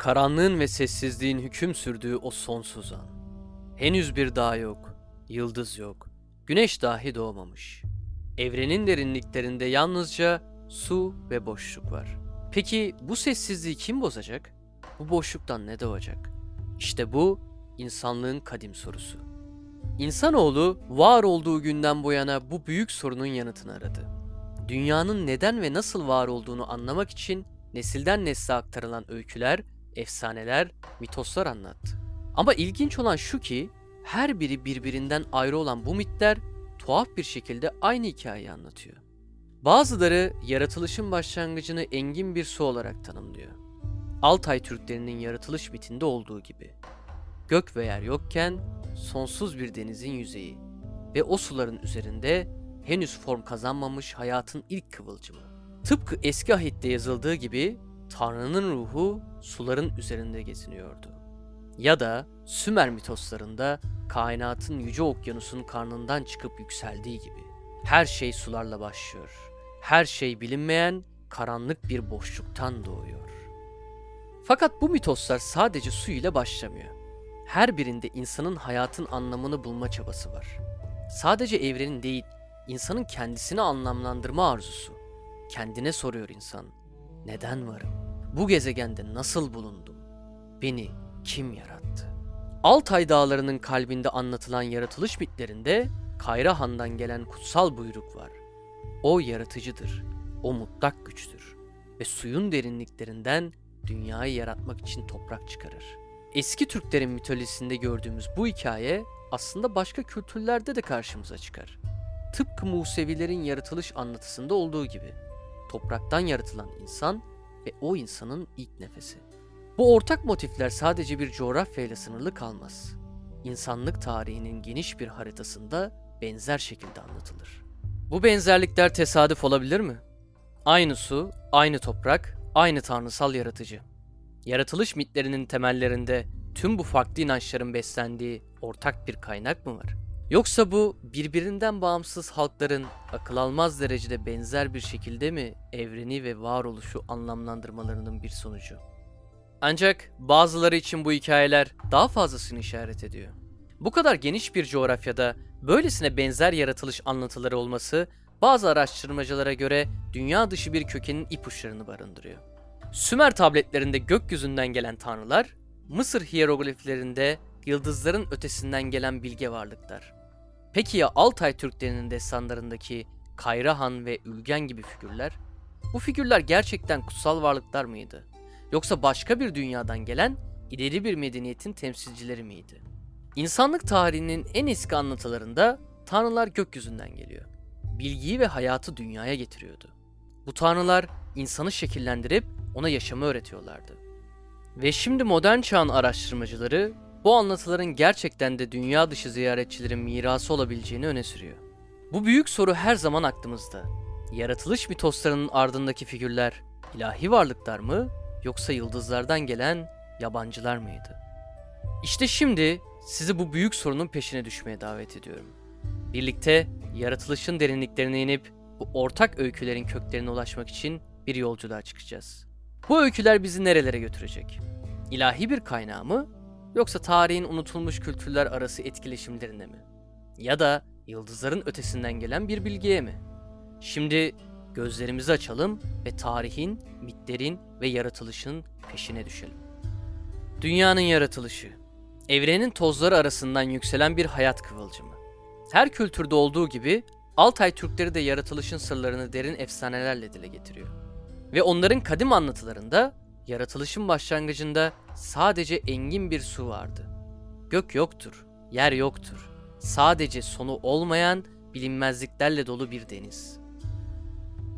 Karanlığın ve sessizliğin hüküm sürdüğü o sonsuz an. Henüz bir dağ yok, yıldız yok, güneş dahi doğmamış. Evrenin derinliklerinde yalnızca su ve boşluk var. Peki bu sessizliği kim bozacak? Bu boşluktan ne doğacak? İşte bu insanlığın kadim sorusu. İnsanoğlu var olduğu günden bu yana bu büyük sorunun yanıtını aradı. Dünyanın neden ve nasıl var olduğunu anlamak için nesilden nesle aktarılan öyküler, efsaneler, mitoslar anlattı. Ama ilginç olan şu ki her biri birbirinden ayrı olan bu mitler tuhaf bir şekilde aynı hikayeyi anlatıyor. Bazıları yaratılışın başlangıcını engin bir su olarak tanımlıyor. Altay Türklerinin yaratılış mitinde olduğu gibi. Gök ve yer yokken sonsuz bir denizin yüzeyi ve o suların üzerinde henüz form kazanmamış hayatın ilk kıvılcımı. Tıpkı eski ahitte yazıldığı gibi Tanrı'nın ruhu suların üzerinde geziniyordu. Ya da Sümer mitoslarında kainatın yüce okyanusun karnından çıkıp yükseldiği gibi. Her şey sularla başlıyor. Her şey bilinmeyen karanlık bir boşluktan doğuyor. Fakat bu mitoslar sadece su ile başlamıyor. Her birinde insanın hayatın anlamını bulma çabası var. Sadece evrenin değil, insanın kendisini anlamlandırma arzusu. Kendine soruyor insan. Neden varım? Bu gezegende nasıl bulundum? Beni kim yarattı? Altay dağlarının kalbinde anlatılan yaratılış mitlerinde Kayra Han'dan gelen kutsal buyruk var. O yaratıcıdır. O mutlak güçtür. Ve suyun derinliklerinden dünyayı yaratmak için toprak çıkarır. Eski Türklerin mitolojisinde gördüğümüz bu hikaye aslında başka kültürlerde de karşımıza çıkar. Tıpkı Musevilerin yaratılış anlatısında olduğu gibi. Topraktan yaratılan insan ve o insanın ilk nefesi. Bu ortak motifler sadece bir coğrafyayla sınırlı kalmaz. İnsanlık tarihinin geniş bir haritasında benzer şekilde anlatılır. Bu benzerlikler tesadüf olabilir mi? Aynı su, aynı toprak, aynı tanrısal yaratıcı. Yaratılış mitlerinin temellerinde tüm bu farklı inançların beslendiği ortak bir kaynak mı var? Yoksa bu birbirinden bağımsız halkların akıl almaz derecede benzer bir şekilde mi evreni ve varoluşu anlamlandırmalarının bir sonucu? Ancak bazıları için bu hikayeler daha fazlasını işaret ediyor. Bu kadar geniş bir coğrafyada böylesine benzer yaratılış anlatıları olması bazı araştırmacılara göre dünya dışı bir kökenin ipuçlarını barındırıyor. Sümer tabletlerinde gökyüzünden gelen tanrılar, Mısır hiyerogliflerinde yıldızların ötesinden gelen bilge varlıklar. Peki ya Altay Türklerinin destanlarındaki Kayrahan ve Ülgen gibi figürler? Bu figürler gerçekten kutsal varlıklar mıydı? Yoksa başka bir dünyadan gelen ileri bir medeniyetin temsilcileri miydi? İnsanlık tarihinin en eski anlatılarında tanrılar gökyüzünden geliyor. Bilgiyi ve hayatı dünyaya getiriyordu. Bu tanrılar insanı şekillendirip ona yaşamı öğretiyorlardı. Ve şimdi modern çağın araştırmacıları bu anlatıların gerçekten de dünya dışı ziyaretçilerin mirası olabileceğini öne sürüyor. Bu büyük soru her zaman aklımızda. Yaratılış mitoslarının ardındaki figürler ilahi varlıklar mı yoksa yıldızlardan gelen yabancılar mıydı? İşte şimdi sizi bu büyük sorunun peşine düşmeye davet ediyorum. Birlikte yaratılışın derinliklerine inip bu ortak öykülerin köklerine ulaşmak için bir yolculuğa çıkacağız. Bu öyküler bizi nerelere götürecek? İlahi bir kaynağı mı yoksa tarihin unutulmuş kültürler arası etkileşimlerine mi? Ya da yıldızların ötesinden gelen bir bilgiye mi? Şimdi gözlerimizi açalım ve tarihin, mitlerin ve yaratılışın peşine düşelim. Dünyanın yaratılışı, evrenin tozları arasından yükselen bir hayat kıvılcımı. Her kültürde olduğu gibi Altay Türkleri de yaratılışın sırlarını derin efsanelerle dile getiriyor. Ve onların kadim anlatılarında yaratılışın başlangıcında sadece engin bir su vardı. Gök yoktur, yer yoktur. Sadece sonu olmayan bilinmezliklerle dolu bir deniz.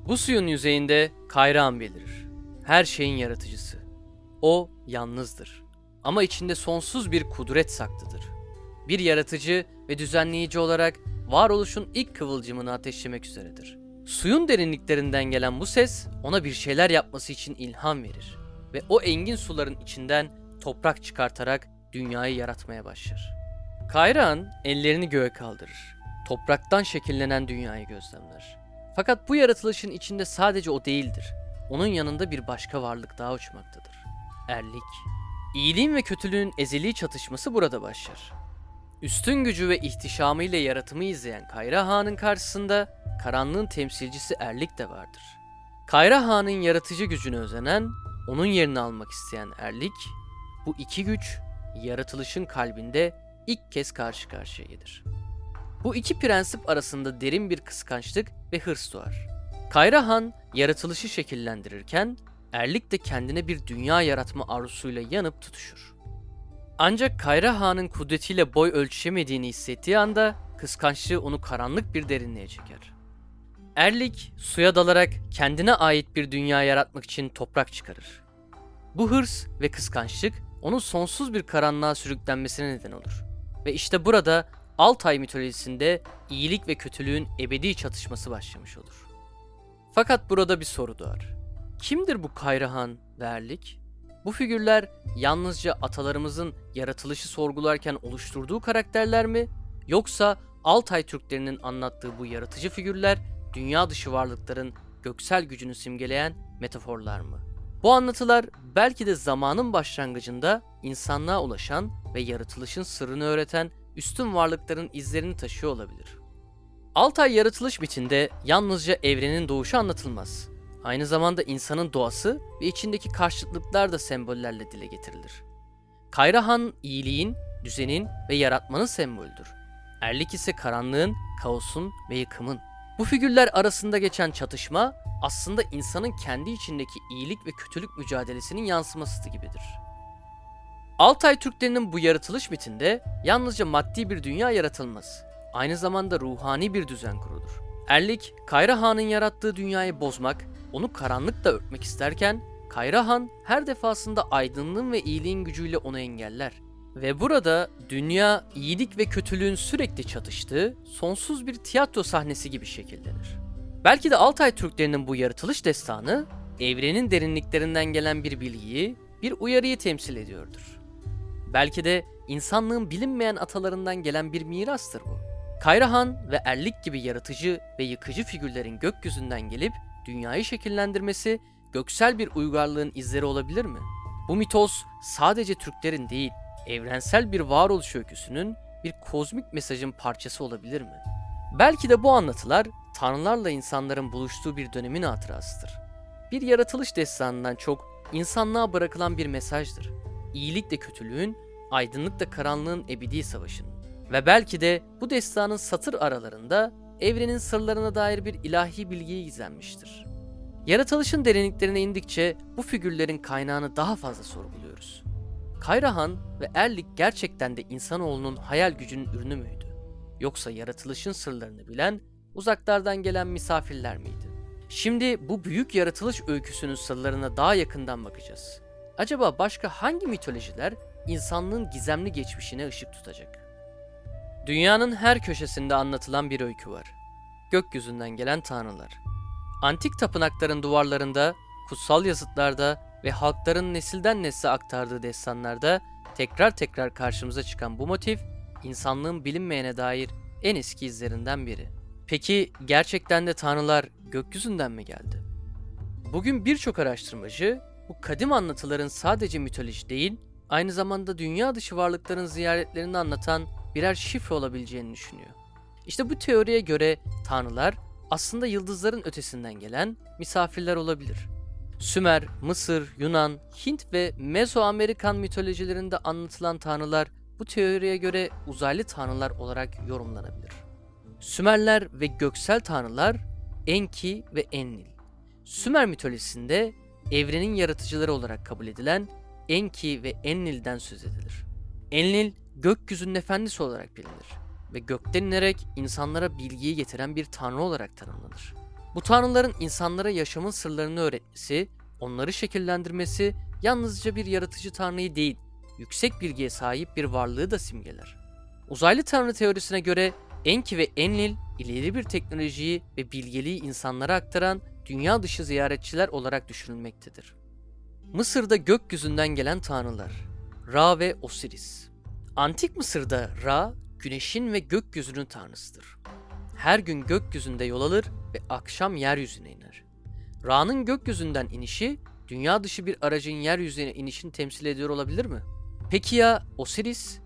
Bu suyun yüzeyinde Kayran belirir. Her şeyin yaratıcısı. O yalnızdır. Ama içinde sonsuz bir kudret saklıdır. Bir yaratıcı ve düzenleyici olarak varoluşun ilk kıvılcımını ateşlemek üzeredir. Suyun derinliklerinden gelen bu ses ona bir şeyler yapması için ilham verir ve o engin suların içinden toprak çıkartarak dünyayı yaratmaya başlar. Kayran ellerini göğe kaldırır. Topraktan şekillenen dünyayı gözlemler. Fakat bu yaratılışın içinde sadece o değildir. Onun yanında bir başka varlık daha uçmaktadır. erlik. İyiliğin ve kötülüğün ezeli çatışması burada başlar. Üstün gücü ve ihtişamıyla yaratımı izleyen Kayra Han'ın karşısında karanlığın temsilcisi Erlik de vardır. Kayra Han'ın yaratıcı gücüne özenen, onun yerini almak isteyen Erlik, bu iki güç yaratılışın kalbinde ilk kez karşı karşıya gelir. Bu iki prensip arasında derin bir kıskançlık ve hırs doğar. Kayra Han yaratılışı şekillendirirken Erlik de kendine bir dünya yaratma arzusuyla yanıp tutuşur. Ancak Kayra Han'ın kudretiyle boy ölçüşemediğini hissettiği anda kıskançlığı onu karanlık bir derinliğe çeker. Erlik suya dalarak kendine ait bir dünya yaratmak için toprak çıkarır. Bu hırs ve kıskançlık onun sonsuz bir karanlığa sürüklenmesine neden olur. Ve işte burada Altay mitolojisinde iyilik ve kötülüğün ebedi çatışması başlamış olur. Fakat burada bir soru doğar. Kimdir bu Kayrahan ve Erlik? Bu figürler yalnızca atalarımızın yaratılışı sorgularken oluşturduğu karakterler mi? Yoksa Altay Türklerinin anlattığı bu yaratıcı figürler dünya dışı varlıkların göksel gücünü simgeleyen metaforlar mı? Bu anlatılar belki de zamanın başlangıcında insanlığa ulaşan ve yaratılışın sırrını öğreten üstün varlıkların izlerini taşıyor olabilir. Altay yaratılış mitinde yalnızca evrenin doğuşu anlatılmaz. Aynı zamanda insanın doğası ve içindeki karşıtlıklar da sembollerle dile getirilir. Kayrahan iyiliğin, düzenin ve yaratmanın sembolüdür. Erlik ise karanlığın, kaosun ve yıkımın. Bu figürler arasında geçen çatışma aslında insanın kendi içindeki iyilik ve kötülük mücadelesinin yansıması gibidir. Altay Türklerinin bu yaratılış mitinde yalnızca maddi bir dünya yaratılmaz. Aynı zamanda ruhani bir düzen kurulur. Erlik, Kayra Han'ın yarattığı dünyayı bozmak, onu karanlıkla örtmek isterken, Kayra Han her defasında aydınlığın ve iyiliğin gücüyle onu engeller. Ve burada dünya iyilik ve kötülüğün sürekli çatıştığı sonsuz bir tiyatro sahnesi gibi şekillenir. Belki de Altay Türklerinin bu yaratılış destanı evrenin derinliklerinden gelen bir bilgiyi, bir uyarıyı temsil ediyordur. Belki de insanlığın bilinmeyen atalarından gelen bir mirastır bu. Kayrahan ve Erlik gibi yaratıcı ve yıkıcı figürlerin gökyüzünden gelip dünyayı şekillendirmesi göksel bir uygarlığın izleri olabilir mi? Bu mitos sadece Türklerin değil, evrensel bir varoluş öyküsünün bir kozmik mesajın parçası olabilir mi? Belki de bu anlatılar tanrılarla insanların buluştuğu bir dönemin hatırasıdır. Bir yaratılış destanından çok insanlığa bırakılan bir mesajdır. İyilikle kötülüğün, aydınlıkla karanlığın ebedi savaşının. Ve belki de bu destanın satır aralarında evrenin sırlarına dair bir ilahi bilgiyi gizlenmiştir. Yaratılışın derinliklerine indikçe bu figürlerin kaynağını daha fazla sorguluyoruz. Kayrahan ve Erlik gerçekten de insanoğlunun hayal gücünün ürünü müydü? Yoksa yaratılışın sırlarını bilen uzaklardan gelen misafirler miydi? Şimdi bu büyük yaratılış öyküsünün sırlarına daha yakından bakacağız. Acaba başka hangi mitolojiler insanlığın gizemli geçmişine ışık tutacak? Dünyanın her köşesinde anlatılan bir öykü var. Gökyüzünden gelen tanrılar. Antik tapınakların duvarlarında, kutsal yazıtlarda ve halkların nesilden nesle aktardığı destanlarda tekrar tekrar karşımıza çıkan bu motif, insanlığın bilinmeyene dair en eski izlerinden biri. Peki gerçekten de tanrılar gökyüzünden mi geldi? Bugün birçok araştırmacı bu kadim anlatıların sadece mitoloji değil, aynı zamanda dünya dışı varlıkların ziyaretlerini anlatan birer şifre olabileceğini düşünüyor. İşte bu teoriye göre tanrılar aslında yıldızların ötesinden gelen misafirler olabilir. Sümer, Mısır, Yunan, Hint ve Mezoamerikan mitolojilerinde anlatılan tanrılar bu teoriye göre uzaylı tanrılar olarak yorumlanabilir. Sümerler ve göksel tanrılar Enki ve Enlil. Sümer mitolojisinde evrenin yaratıcıları olarak kabul edilen Enki ve Enlil'den söz edilir. Enlil gökyüzünün efendisi olarak bilinir ve gökten inerek insanlara bilgiyi getiren bir tanrı olarak tanımlanır. Bu tanrıların insanlara yaşamın sırlarını öğretmesi, onları şekillendirmesi yalnızca bir yaratıcı tanrıyı değil, yüksek bilgiye sahip bir varlığı da simgeler. Uzaylı tanrı teorisine göre Enki ve Enlil ileri bir teknolojiyi ve bilgeliği insanlara aktaran dünya dışı ziyaretçiler olarak düşünülmektedir. Mısır'da gökyüzünden gelen tanrılar Ra ve Osiris. Antik Mısır'da Ra, güneşin ve gökyüzünün tanrısıdır. Her gün gökyüzünde yol alır ve akşam yeryüzüne iner. Ra'nın gökyüzünden inişi dünya dışı bir aracın yeryüzüne inişini temsil ediyor olabilir mi? Peki ya Osiris?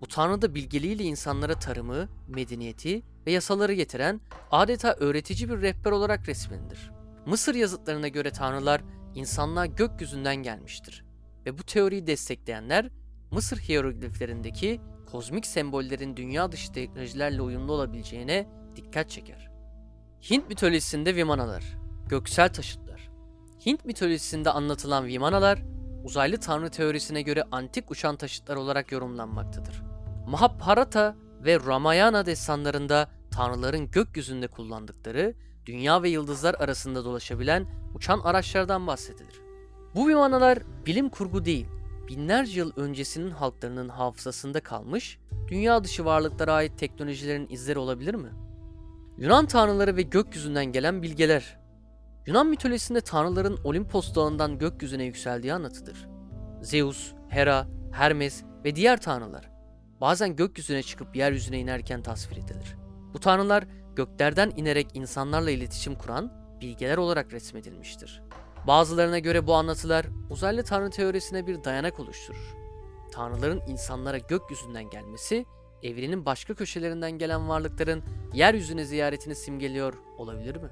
Bu tanrı da bilgeliğiyle insanlara tarımı, medeniyeti ve yasaları getiren adeta öğretici bir rehber olarak resmedilir. Mısır yazıtlarına göre tanrılar insanlığa gökyüzünden gelmiştir. Ve bu teoriyi destekleyenler Mısır hierogliflerindeki kozmik sembollerin dünya dışı teknolojilerle uyumlu olabileceğine dikkat çeker. Hint mitolojisinde Vimanalar, göksel taşıtlar. Hint mitolojisinde anlatılan Vimanalar, uzaylı tanrı teorisine göre antik uçan taşıtlar olarak yorumlanmaktadır. Mahabharata ve Ramayana destanlarında tanrıların gökyüzünde kullandıkları, dünya ve yıldızlar arasında dolaşabilen uçan araçlardan bahsedilir. Bu vimanalar bilim kurgu değil, binlerce yıl öncesinin halklarının hafızasında kalmış, dünya dışı varlıklara ait teknolojilerin izleri olabilir mi? Yunan tanrıları ve gökyüzünden gelen bilgeler. Yunan mitolojisinde tanrıların Olimpos dağından gökyüzüne yükseldiği anlatılır. Zeus, Hera, Hermes ve diğer tanrılar bazen gökyüzüne çıkıp yeryüzüne inerken tasvir edilir. Bu tanrılar göklerden inerek insanlarla iletişim kuran bilgeler olarak resmedilmiştir. Bazılarına göre bu anlatılar uzaylı tanrı teorisine bir dayanak oluşturur. Tanrıların insanlara gökyüzünden gelmesi, evrenin başka köşelerinden gelen varlıkların yeryüzüne ziyaretini simgeliyor olabilir mi?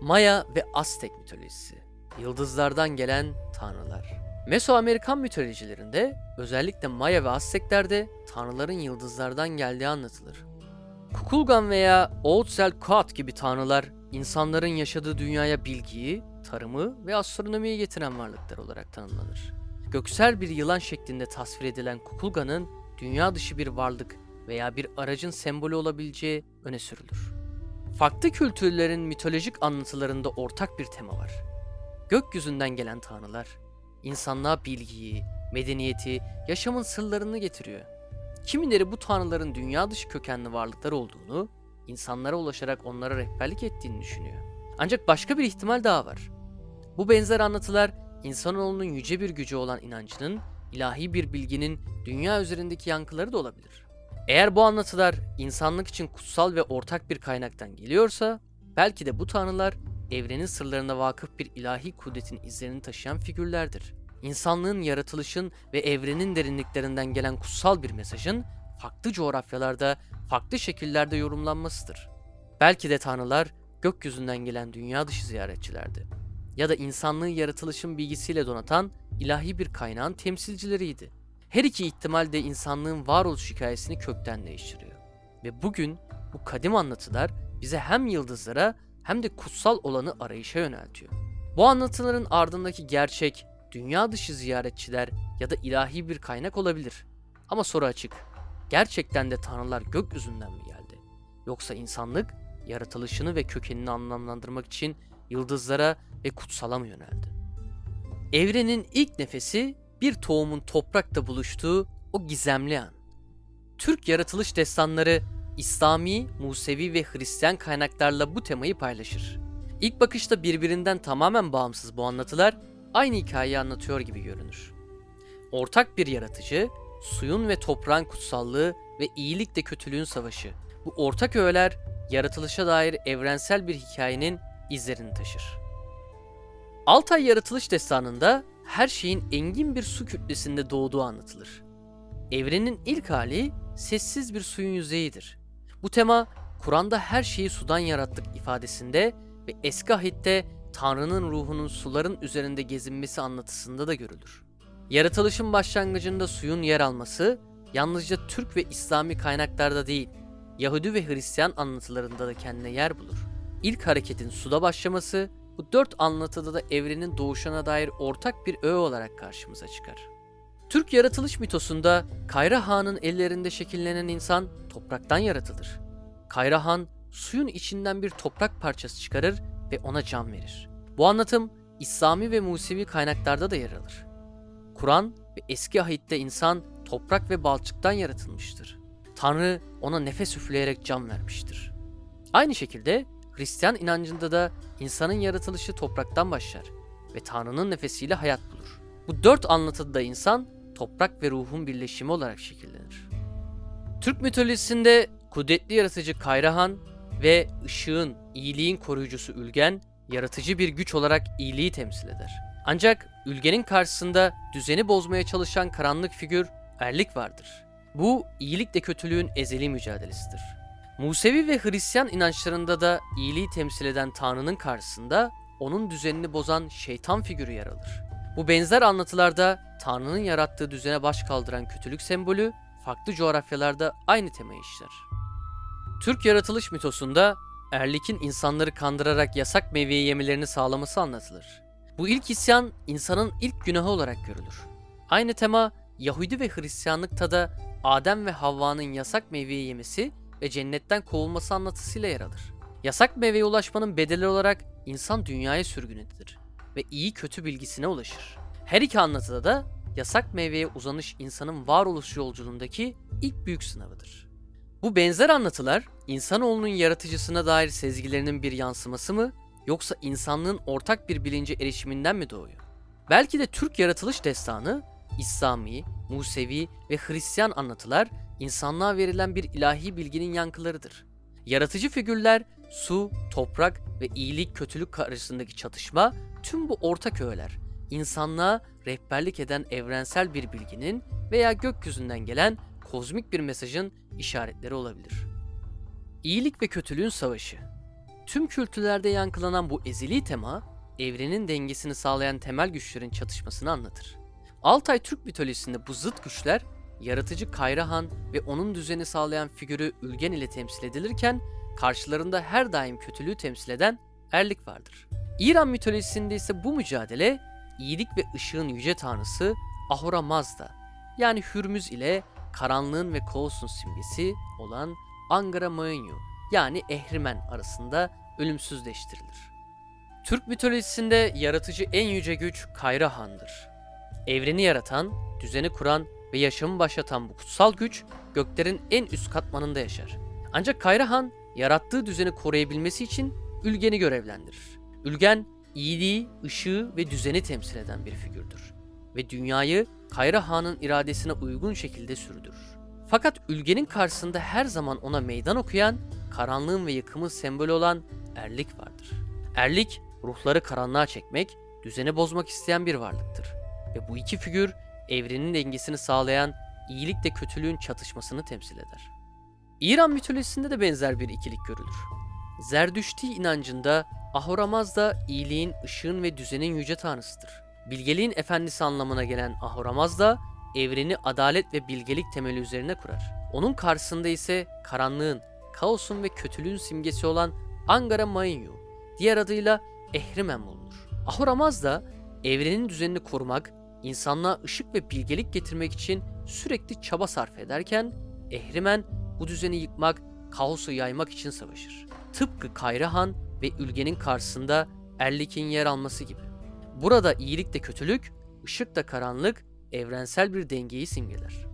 Maya ve Aztek mitolojisi Yıldızlardan gelen tanrılar Mesoamerikan mitolojilerinde özellikle Maya ve Azteklerde tanrıların yıldızlardan geldiği anlatılır. Kukulgan veya Oğutzelkuat gibi tanrılar insanların yaşadığı dünyaya bilgiyi, tarımı ve astronomiyi getiren varlıklar olarak tanımlanır. Göksel bir yılan şeklinde tasvir edilen Kukulgan'ın dünya dışı bir varlık veya bir aracın sembolü olabileceği öne sürülür. Farklı kültürlerin mitolojik anlatılarında ortak bir tema var. Gökyüzünden gelen tanrılar, insanlığa bilgiyi, medeniyeti, yaşamın sırlarını getiriyor. Kimileri bu tanrıların dünya dışı kökenli varlıklar olduğunu, insanlara ulaşarak onlara rehberlik ettiğini düşünüyor. Ancak başka bir ihtimal daha var. Bu benzer anlatılar insanoğlunun yüce bir gücü olan inancının, ilahi bir bilginin dünya üzerindeki yankıları da olabilir. Eğer bu anlatılar insanlık için kutsal ve ortak bir kaynaktan geliyorsa, belki de bu tanrılar evrenin sırlarına vakıf bir ilahi kudretin izlerini taşıyan figürlerdir. İnsanlığın yaratılışın ve evrenin derinliklerinden gelen kutsal bir mesajın farklı coğrafyalarda, farklı şekillerde yorumlanmasıdır. Belki de tanrılar gökyüzünden gelen dünya dışı ziyaretçilerdi. Ya da insanlığı yaratılışın bilgisiyle donatan ilahi bir kaynağın temsilcileriydi. Her iki ihtimal de insanlığın varoluş hikayesini kökten değiştiriyor. Ve bugün bu kadim anlatılar bize hem yıldızlara hem de kutsal olanı arayışa yöneltiyor. Bu anlatıların ardındaki gerçek, dünya dışı ziyaretçiler ya da ilahi bir kaynak olabilir. Ama soru açık. Gerçekten de tanrılar gökyüzünden mi geldi? Yoksa insanlık yaratılışını ve kökenini anlamlandırmak için yıldızlara ve kutsala mı yöneldi? Evrenin ilk nefesi bir tohumun toprakta buluştuğu o gizemli an. Türk yaratılış destanları İslami, Musevi ve Hristiyan kaynaklarla bu temayı paylaşır. İlk bakışta birbirinden tamamen bağımsız bu anlatılar aynı hikayeyi anlatıyor gibi görünür. Ortak bir yaratıcı, suyun ve toprağın kutsallığı ve iyilikle kötülüğün savaşı. Bu ortak öğeler yaratılışa dair evrensel bir hikayenin izlerini taşır. Altay yaratılış destanında her şeyin engin bir su kütlesinde doğduğu anlatılır. Evrenin ilk hali sessiz bir suyun yüzeyidir. Bu tema Kur'an'da her şeyi sudan yarattık ifadesinde ve eski ahitte Tanrı'nın ruhunun suların üzerinde gezinmesi anlatısında da görülür. Yaratılışın başlangıcında suyun yer alması yalnızca Türk ve İslami kaynaklarda değil, Yahudi ve Hristiyan anlatılarında da kendine yer bulur. İlk hareketin suda başlaması bu dört anlatıda da evrenin doğuşuna dair ortak bir öğe olarak karşımıza çıkar. Türk yaratılış mitosunda Kayra Han'ın ellerinde şekillenen insan topraktan yaratılır. Kayra Han suyun içinden bir toprak parçası çıkarır ve ona can verir. Bu anlatım İslami ve Musevi kaynaklarda da yer alır. Kur'an ve eski ahitte insan toprak ve balçıktan yaratılmıştır. Tanrı ona nefes üfleyerek can vermiştir. Aynı şekilde Hristiyan inancında da insanın yaratılışı topraktan başlar ve Tanrı'nın nefesiyle hayat bulur. Bu dört anlatıda insan toprak ve ruhun birleşimi olarak şekillenir. Türk mitolojisinde kudretli yaratıcı Kayrahan ve ışığın, iyiliğin koruyucusu Ülgen yaratıcı bir güç olarak iyiliği temsil eder. Ancak ülgenin karşısında düzeni bozmaya çalışan karanlık figür erlik vardır. Bu iyilikle kötülüğün ezeli mücadelesidir. Musevi ve Hristiyan inançlarında da iyiliği temsil eden Tanrı'nın karşısında onun düzenini bozan şeytan figürü yer alır. Bu benzer anlatılarda Tanrı'nın yarattığı düzene baş kaldıran kötülük sembolü farklı coğrafyalarda aynı temayı işler. Türk yaratılış mitosunda Erlik'in insanları kandırarak yasak meyveyi yemelerini sağlaması anlatılır. Bu ilk isyan insanın ilk günahı olarak görülür. Aynı tema Yahudi ve Hristiyanlıkta da Adem ve Havva'nın yasak meyveyi yemesi ve cennetten kovulması anlatısıyla yer alır. Yasak meyveye ulaşmanın bedeli olarak insan dünyaya sürgün edilir ve iyi kötü bilgisine ulaşır. Her iki anlatıda da yasak meyveye uzanış insanın varoluş yolculuğundaki ilk büyük sınavıdır. Bu benzer anlatılar insanoğlunun yaratıcısına dair sezgilerinin bir yansıması mı yoksa insanlığın ortak bir bilince erişiminden mi doğuyor? Belki de Türk yaratılış destanı İslami, Musevi ve Hristiyan anlatılar insanlığa verilen bir ilahi bilginin yankılarıdır. Yaratıcı figürler su, toprak ve iyilik kötülük arasındaki çatışma tüm bu ortak öğeler insanlığa rehberlik eden evrensel bir bilginin veya gökyüzünden gelen kozmik bir mesajın işaretleri olabilir. İyilik ve kötülüğün savaşı. Tüm kültürlerde yankılanan bu ezeli tema, evrenin dengesini sağlayan temel güçlerin çatışmasını anlatır. Altay Türk mitolojisinde bu zıt güçler, yaratıcı Kayrahan ve onun düzeni sağlayan figürü Ülgen ile temsil edilirken, karşılarında her daim kötülüğü temsil eden Erlik vardır. İran mitolojisinde ise bu mücadele, iyilik ve ışığın yüce tanrısı Ahura Mazda, yani Hürmüz ile karanlığın ve kaosun simgesi olan Angara Mainyu yani Ehrimen arasında ölümsüzleştirilir. Türk mitolojisinde yaratıcı en yüce güç Kayra Han'dır. Evreni yaratan, düzeni kuran ve yaşamı başlatan bu kutsal güç göklerin en üst katmanında yaşar. Ancak Kayra Han yarattığı düzeni koruyabilmesi için Ülgen'i görevlendirir. Ülgen iyiliği, ışığı ve düzeni temsil eden bir figürdür ve dünyayı Kayra Han'ın iradesine uygun şekilde sürdürür. Fakat Ülgen'in karşısında her zaman ona meydan okuyan, karanlığın ve yıkımın sembolü olan Erlik vardır. Erlik, ruhları karanlığa çekmek, düzeni bozmak isteyen bir varlıktır. Ve bu iki figür, evrenin dengesini sağlayan iyilikle kötülüğün çatışmasını temsil eder. İran mitolojisinde de benzer bir ikilik görülür. Zerdüşti inancında Ahura Mazda iyiliğin, ışığın ve düzenin yüce tanrısıdır. Bilgeliğin efendisi anlamına gelen Ahura Mazda evreni adalet ve bilgelik temeli üzerine kurar. Onun karşısında ise karanlığın, kaosun ve kötülüğün simgesi olan Angara Mainyu, diğer adıyla Ehrimen bulunur. Ahura Mazda evrenin düzenini korumak, insanlığa ışık ve bilgelik getirmek için sürekli çaba sarf ederken Ehrimen bu düzeni yıkmak, kaosu yaymak için savaşır. Tıpkı Kayrahan ve Ülge'nin karşısında Erlik'in yer alması gibi. Burada iyilik de kötülük, ışık da karanlık, evrensel bir dengeyi simgeler.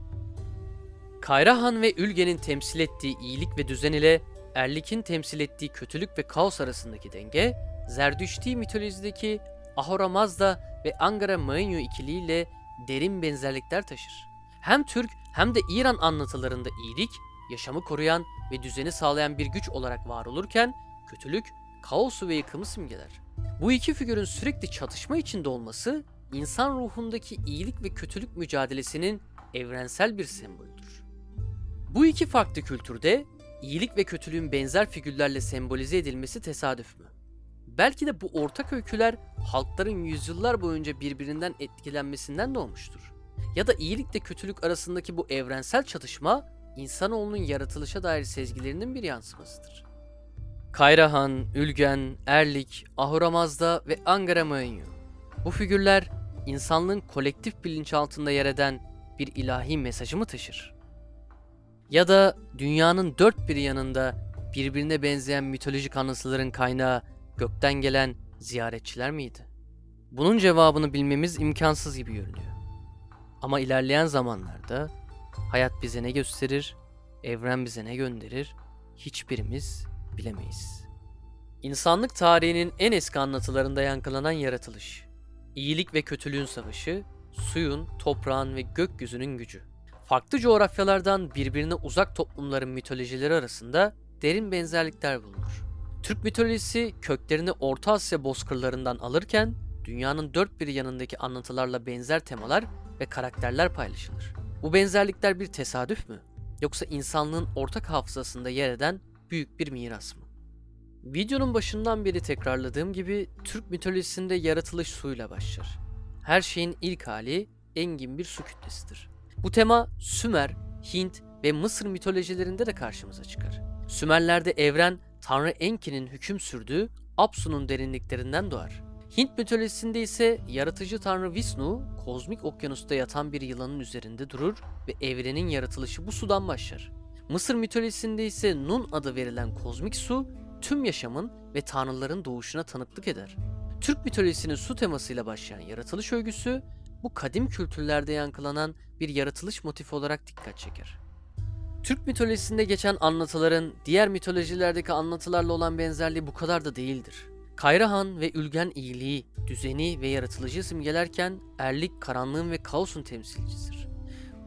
Kayrahan ve Ülge'nin temsil ettiği iyilik ve düzen ile Erlik'in temsil ettiği kötülük ve kaos arasındaki denge, Zerdüşti mitolojideki Ahura Mazda ve Angara Mainyu ikiliğiyle derin benzerlikler taşır. Hem Türk hem de İran anlatılarında iyilik, yaşamı koruyan ve düzeni sağlayan bir güç olarak var olurken, kötülük, kaosu ve yıkımı simgeler. Bu iki figürün sürekli çatışma içinde olması, insan ruhundaki iyilik ve kötülük mücadelesinin evrensel bir sembolüdür. Bu iki farklı kültürde iyilik ve kötülüğün benzer figürlerle sembolize edilmesi tesadüf mü? Belki de bu ortak öyküler halkların yüzyıllar boyunca birbirinden etkilenmesinden doğmuştur. Ya da iyilikle kötülük arasındaki bu evrensel çatışma insanoğlunun yaratılışa dair sezgilerinin bir yansımasıdır. Kayrahan, Ülgen, Erlik, Ahura Mazda ve Angara Mainyu. Bu figürler insanlığın kolektif bilinçaltında yer eden bir ilahi mesajı mı taşır? Ya da dünyanın dört bir yanında birbirine benzeyen mitolojik anlatıların kaynağı gökten gelen ziyaretçiler miydi? Bunun cevabını bilmemiz imkansız gibi görünüyor. Ama ilerleyen zamanlarda hayat bize ne gösterir, evren bize ne gönderir hiçbirimiz bilemeyiz. İnsanlık tarihinin en eski anlatılarında yankılanan yaratılış, iyilik ve kötülüğün savaşı, suyun, toprağın ve gökyüzünün gücü. Farklı coğrafyalardan birbirine uzak toplumların mitolojileri arasında derin benzerlikler bulunur. Türk mitolojisi köklerini Orta Asya bozkırlarından alırken dünyanın dört bir yanındaki anlatılarla benzer temalar ve karakterler paylaşılır. Bu benzerlikler bir tesadüf mü? Yoksa insanlığın ortak hafızasında yer eden büyük bir miras mı? Videonun başından beri tekrarladığım gibi Türk mitolojisinde yaratılış suyla başlar. Her şeyin ilk hali engin bir su kütlesidir. Bu tema Sümer, Hint ve Mısır mitolojilerinde de karşımıza çıkar. Sümerlerde evren Tanrı Enki'nin hüküm sürdüğü Apsu'nun derinliklerinden doğar. Hint mitolojisinde ise yaratıcı tanrı Vishnu, kozmik okyanusta yatan bir yılanın üzerinde durur ve evrenin yaratılışı bu sudan başlar. Mısır mitolojisinde ise Nun adı verilen kozmik su, tüm yaşamın ve tanrıların doğuşuna tanıklık eder. Türk mitolojisinin su temasıyla başlayan yaratılış öyküsü, bu kadim kültürlerde yankılanan bir yaratılış motifi olarak dikkat çeker. Türk mitolojisinde geçen anlatıların diğer mitolojilerdeki anlatılarla olan benzerliği bu kadar da değildir. Kayrahan ve Ülgen iyiliği, düzeni ve yaratılıcı simgelerken erlik karanlığın ve kaosun temsilcisidir.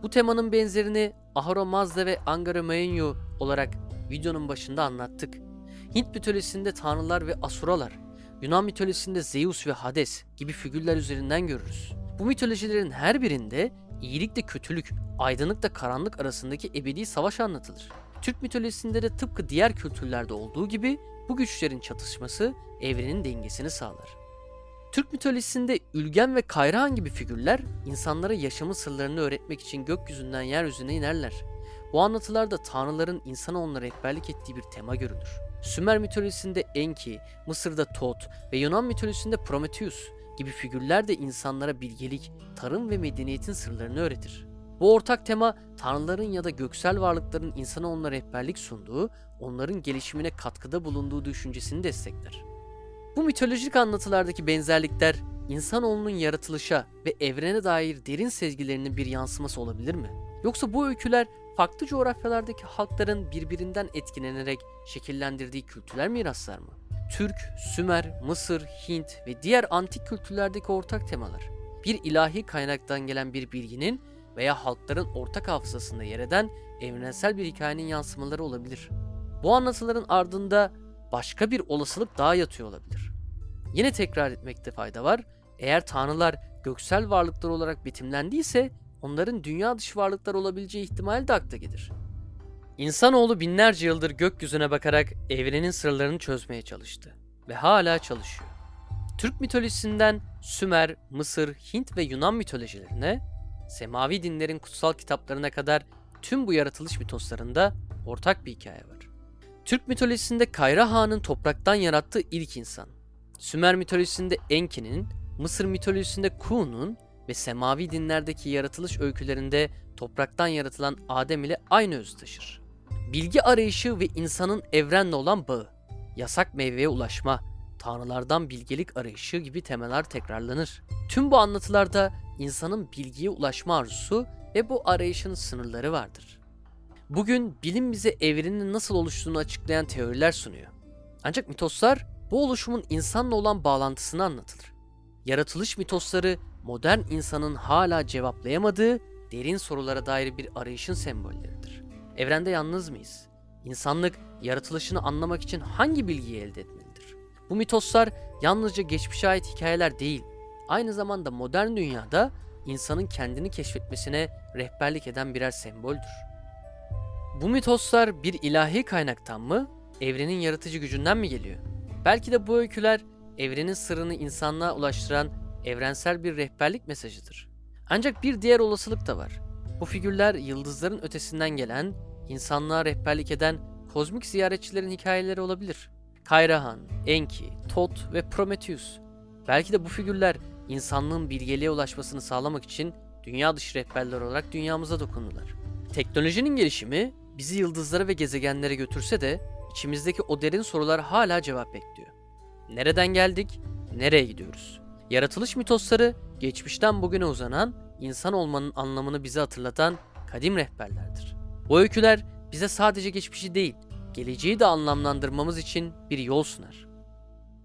Bu temanın benzerini Ahura Mazda ve Angara Mainyu olarak videonun başında anlattık. Hint mitolojisinde tanrılar ve asuralar, Yunan mitolojisinde Zeus ve Hades gibi figürler üzerinden görürüz. Bu mitolojilerin her birinde iyilikle kötülük, aydınlıkla karanlık arasındaki ebedi savaş anlatılır. Türk mitolojisinde de tıpkı diğer kültürlerde olduğu gibi bu güçlerin çatışması evrenin dengesini sağlar. Türk mitolojisinde Ülgen ve Kayrahan gibi figürler insanlara yaşamın sırlarını öğretmek için gökyüzünden yeryüzüne inerler. Bu anlatılarda tanrıların insana onlara rehberlik ettiği bir tema görülür. Sümer mitolojisinde Enki, Mısır'da Tot ve Yunan mitolojisinde Prometheus gibi figürler de insanlara bilgelik, tarım ve medeniyetin sırlarını öğretir. Bu ortak tema tanrıların ya da göksel varlıkların insana onlara rehberlik sunduğu, onların gelişimine katkıda bulunduğu düşüncesini destekler. Bu mitolojik anlatılardaki benzerlikler insanoğlunun yaratılışa ve evrene dair derin sezgilerinin bir yansıması olabilir mi? Yoksa bu öyküler farklı coğrafyalardaki halkların birbirinden etkilenerek şekillendirdiği kültürel miraslar mı? Türk, Sümer, Mısır, Hint ve diğer antik kültürlerdeki ortak temalar. Bir ilahi kaynaktan gelen bir bilginin veya halkların ortak hafızasında yer eden evrensel bir hikayenin yansımaları olabilir. Bu anlatıların ardında başka bir olasılık daha yatıyor olabilir. Yine tekrar etmekte fayda var. Eğer tanrılar göksel varlıklar olarak betimlendiyse onların dünya dışı varlıklar olabileceği ihtimali de akla gelir. İnsanoğlu binlerce yıldır gökyüzüne bakarak evrenin sırlarını çözmeye çalıştı ve hala çalışıyor. Türk mitolojisinden Sümer, Mısır, Hint ve Yunan mitolojilerine, semavi dinlerin kutsal kitaplarına kadar tüm bu yaratılış mitoslarında ortak bir hikaye var. Türk mitolojisinde Kayra Han'ın topraktan yarattığı ilk insan, Sümer mitolojisinde Enki'nin, Mısır mitolojisinde Ku'nun ve semavi dinlerdeki yaratılış öykülerinde topraktan yaratılan Adem ile aynı özü taşır. Bilgi arayışı ve insanın evrenle olan bağı, yasak meyveye ulaşma, tanrılardan bilgelik arayışı gibi temalar tekrarlanır. Tüm bu anlatılarda insanın bilgiye ulaşma arzusu ve bu arayışın sınırları vardır. Bugün bilim bize evrenin nasıl oluştuğunu açıklayan teoriler sunuyor. Ancak mitoslar bu oluşumun insanla olan bağlantısını anlatılır. Yaratılış mitosları modern insanın hala cevaplayamadığı derin sorulara dair bir arayışın sembolleridir. Evrende yalnız mıyız? İnsanlık yaratılışını anlamak için hangi bilgiyi elde etmelidir? Bu mitoslar yalnızca geçmişe ait hikayeler değil, aynı zamanda modern dünyada insanın kendini keşfetmesine rehberlik eden birer semboldür. Bu mitoslar bir ilahi kaynaktan mı, evrenin yaratıcı gücünden mi geliyor? Belki de bu öyküler evrenin sırrını insanlığa ulaştıran evrensel bir rehberlik mesajıdır. Ancak bir diğer olasılık da var. Bu figürler yıldızların ötesinden gelen, insanlığa rehberlik eden kozmik ziyaretçilerin hikayeleri olabilir. Kayrahan, Enki, Tot ve Prometheus. Belki de bu figürler insanlığın bilgeliğe ulaşmasını sağlamak için dünya dışı rehberler olarak dünyamıza dokundular. Teknolojinin gelişimi bizi yıldızlara ve gezegenlere götürse de içimizdeki o derin sorular hala cevap bekliyor. Nereden geldik? Nereye gidiyoruz? Yaratılış mitosları geçmişten bugüne uzanan insan olmanın anlamını bize hatırlatan kadim rehberlerdir. Bu öyküler bize sadece geçmişi değil, geleceği de anlamlandırmamız için bir yol sunar.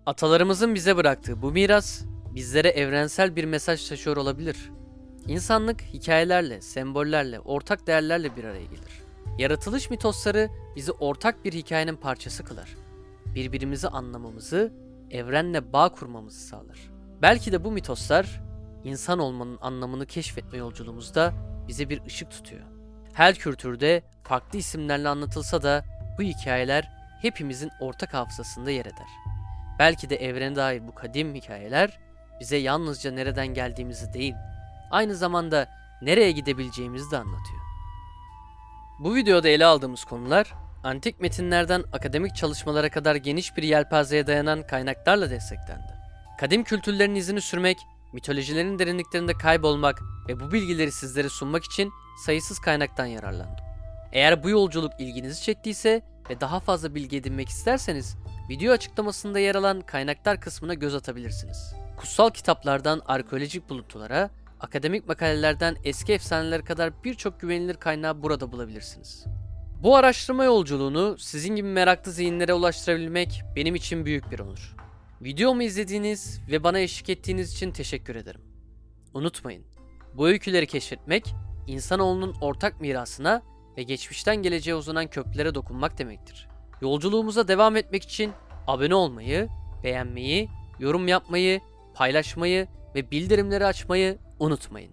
Atalarımızın bize bıraktığı bu miras bizlere evrensel bir mesaj taşıyor olabilir. İnsanlık hikayelerle, sembollerle, ortak değerlerle bir araya gelir. Yaratılış mitosları bizi ortak bir hikayenin parçası kılar. birbirimizi anlamamızı, evrenle bağ kurmamızı sağlar. Belki de bu mitoslar insan olmanın anlamını keşfetme yolculuğumuzda bize bir ışık tutuyor. Her kültürde farklı isimlerle anlatılsa da bu hikayeler hepimizin ortak hafızasında yer eder. Belki de evrene dair bu kadim hikayeler bize yalnızca nereden geldiğimizi değil, aynı zamanda nereye gidebileceğimizi de anlatıyor. Bu videoda ele aldığımız konular, antik metinlerden akademik çalışmalara kadar geniş bir yelpazeye dayanan kaynaklarla desteklendi. Kadim kültürlerin izini sürmek, mitolojilerin derinliklerinde kaybolmak ve bu bilgileri sizlere sunmak için sayısız kaynaktan yararlandım. Eğer bu yolculuk ilginizi çektiyse ve daha fazla bilgi edinmek isterseniz video açıklamasında yer alan kaynaklar kısmına göz atabilirsiniz. Kutsal kitaplardan arkeolojik buluntulara, akademik makalelerden eski efsanelere kadar birçok güvenilir kaynağı burada bulabilirsiniz. Bu araştırma yolculuğunu sizin gibi meraklı zihinlere ulaştırabilmek benim için büyük bir onur. Videomu izlediğiniz ve bana eşlik ettiğiniz için teşekkür ederim. Unutmayın, bu öyküleri keşfetmek, insanoğlunun ortak mirasına ve geçmişten geleceğe uzanan köklere dokunmak demektir. Yolculuğumuza devam etmek için abone olmayı, beğenmeyi, yorum yapmayı, paylaşmayı ve bildirimleri açmayı unutmayın.